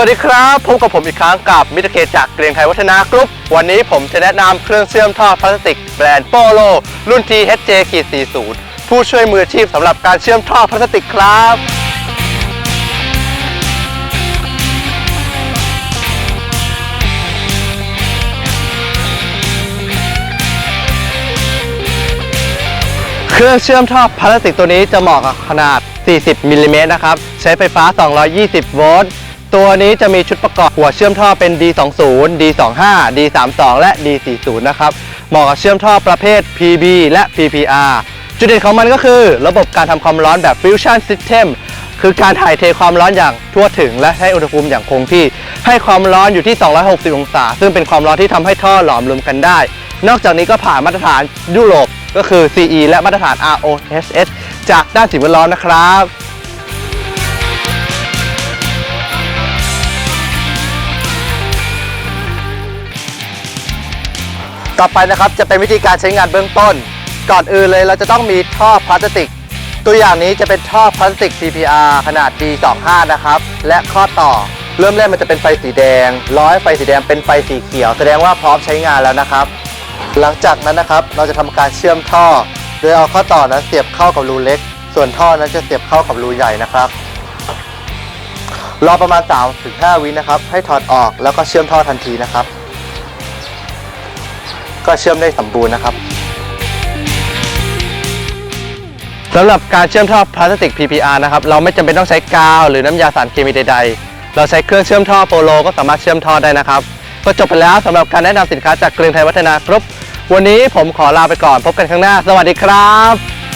วัสดีครับพบกับผมอีกครั้งกับมิตรเกตจากเกรียงไทยวัฒนากรุ๊ป วันนี้ผมจะแนะนำเครื่องเชื่อมท่อพลาสติกแบรนด์โปโลรุ่น THJ-40 ผู้ช่วยมืออาชีพสำหรับการเชื่อมท่อพลาสติกครับเครื่องเชื่อมท่อพลาสติกตัวนี้จะเหมาะกับขนาด 40 มิลลิเมตรนะครับ ใช้ไฟฟ้า 220 โวลต์ ตัวนี้จะมีชุดประกอบหัวเชื่อมท่อเป็น D20 D25 D32 และ D40 นะครับ เหมาะกับเชื่อมท่อประเภท PB และ PPR จุดเด่นของมันก็คือ ระบบการทำความร้อนแบบ Fusion System คือการถ่ายเทความร้อนอย่างทั่วถึง และให้อุณหภูมิอย่างคงที่ ให้ความร้อนอยู่ที่ 260 องศา ซึ่งเป็นความร้อนที่ทำให้ท่อหลอมรวมกันได้ นอกจากนี้ก็ผ่านมาตรฐานยุโรปก็คือ CE และมาตรฐาน ROHS จากด้านสิ่งแวดล้อมนะครับ ต่อไปนะครับจะเป็นวิธีการใช้งานเบื้องต้น ก่อนอื่นเลยเราจะต้องมีท่อพลาสติก ตัวอย่างนี้จะเป็นท่อพลาสติก PPR ขนาด D25 นะครับ และข้อต่อ เริ่มแรกมันจะเป็นไฟสีแดง ร้อยไฟสีแดงเป็นไฟสีเขียว แสดงว่าพร้อมใช้งานแล้วนะครับ หลังจากนั้นนะครับเราจะทำการเชื่อมท่อ โดยเอาข้อต่อนั้นเสียบเข้ากับรูเล็ก ส่วนท่อนั้นจะเสียบเข้ากับรูใหญ่นะครับรอประมาณ3-5วินะครับ ให้ถอดออกแล้วก็เชื่อมท่อทันทีนะครับ ก็เชื่อมได้สมบูรณ์นะครับสำหรับการเชื่อมท่อพลาสติก PPR นะครับเราไม่จำเป็นต้องใช้กาวหรือน้ำยาสารเคมีใดๆ เราใช้เครื่องเชื่อมท่อโปโลก็สามารถเชื่อมท่อได้นะครับ ก็จบไปแล้วสำหรับการแนะนำสินค้าจากเกรียงไทยวัฒนากรุ๊ปวันนี้ผมขอลาไปก่อนพบกันข้างหน้า สวัสดีครับ